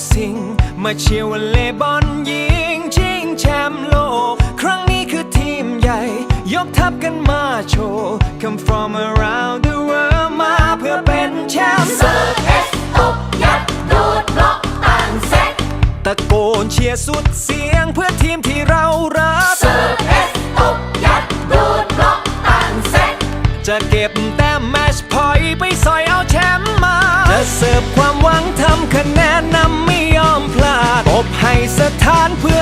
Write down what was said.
เชียร์วอลเลย์บอลหญิงชิงแชมป์โลก ครั้งนี้คือทีมใหญ่ ยกทัพกันมาโชว์ Come from around the world มาเพื่อเป็นแชมป์เสิร์ฟเอสตบยัดโดดบล็อกต่างเซตตะโกนเชียร์สุดเสียงเพื่อทีมที่เรารักเสิร์ฟเอสตบยัดโดดบล็อกต่างเซตจะเก็บแต้มแมชพอยต์ไปสอยเอาแชมป์มา สถานเพื่อ